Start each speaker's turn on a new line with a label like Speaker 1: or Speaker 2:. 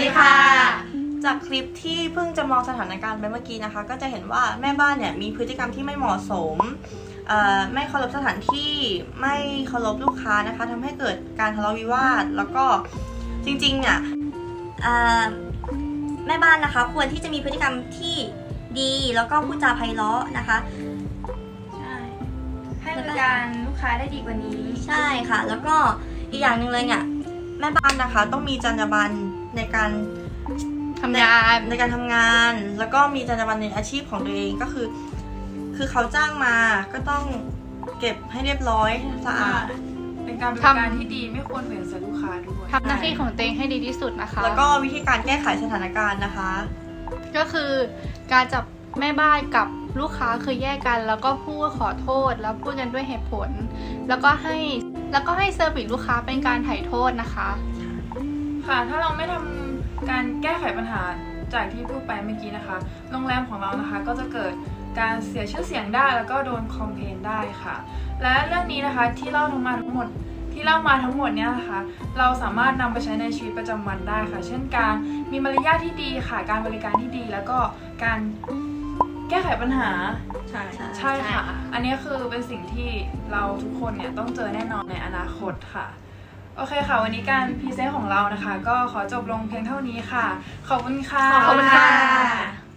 Speaker 1: ดีค่ะ จากคลิปที่เพิ่งจะมองสถานการณ์ไปเมื่อกี้นะคะ ก็จะเห็นว่าแม่บ้านเนี่ยมีพฤติกรรมที่ไม่เหมาะสมเอ่อไม่เคารพสถานที่ไม่เคารพลูกค้านะคะทำให้เกิดการทะเลาะวิวาท แล้วก็จริงๆเนี่ยเอ่อแม่บ้านนะคะควรที่จะมีพฤติกรรมที่ดีแล้วก็พูดจาไพเราะนะคะ
Speaker 2: ใช่ให้บริการลูกค้าได้ดีกว่านี้
Speaker 1: ใช่ค่ะ แล้วก็อีกอย่างหนึ่งเลยเนี่ยแม่บ้านนะคะ ต้องมีจรรยาบรรณ ในการ
Speaker 3: ทำงาน
Speaker 1: ในการทำงาน แล้วก็มีจรรยาบรรณในอาชีพของตัวเองก็คือ คือเขาจ้างมาก็ต้องเก็บให้เรียบร้อยสะอาด
Speaker 4: เป็นการบริการที่ดีไม่ควรเหวี่ยงใส่ลูกค้าด้วย
Speaker 3: ทำหน้าที่ของตัวเองให้ดีที่สุดนะคะ
Speaker 1: แล้วก็วิธีการแก้ไขสถานการณ์นะคะ
Speaker 3: ก็คือการจับแม่บ้านกับลูกค้าคือแยกกัน แล้วก็พูดขอโทษ แล้วพูดกันด้วยเหตุผล แล้วก็ให้แล้วก็ให้เซอร์วิสลูกค้าเป็นการถ่ายโทษนะคะ
Speaker 4: ค่ะ ถ้าเราไม่ทำการแก้ไขปัญหาจากที่พูดไปเมื่อกี้นะคะ โรงแรมของเรานะคะก็จะเกิดการเสียชื่อเสียงได้แล้วก็โดนคอมเพลนได้ค่ะ และเรื่องนี้นะคะที่เล่าทั้งมาทั้งหมดที่เล่ามาทั้งหมดเนี่ยนะคะ เราสามารถนำไปใช้ในชีวิตประจำวันได้ค่ะ เช่นการมีมารยาทที่ดีค่ะ การบริการที่ดี แล้วก็การแก้ไขปัญหา
Speaker 1: ใช่
Speaker 4: ใช่ค่ะ อันนี้คือเป็นสิ่งที่เราทุกคนเนี่ยต้องเจอแน่นอนในอนาคตค่ะ โอเคค่ะ วันนี้การพรีเซนต์ของเรานะคะ ก็ขอจบลงเพียงเท่านี้ค่ะ ขอบคุณค่ะ
Speaker 3: ขอบคุณค่ะ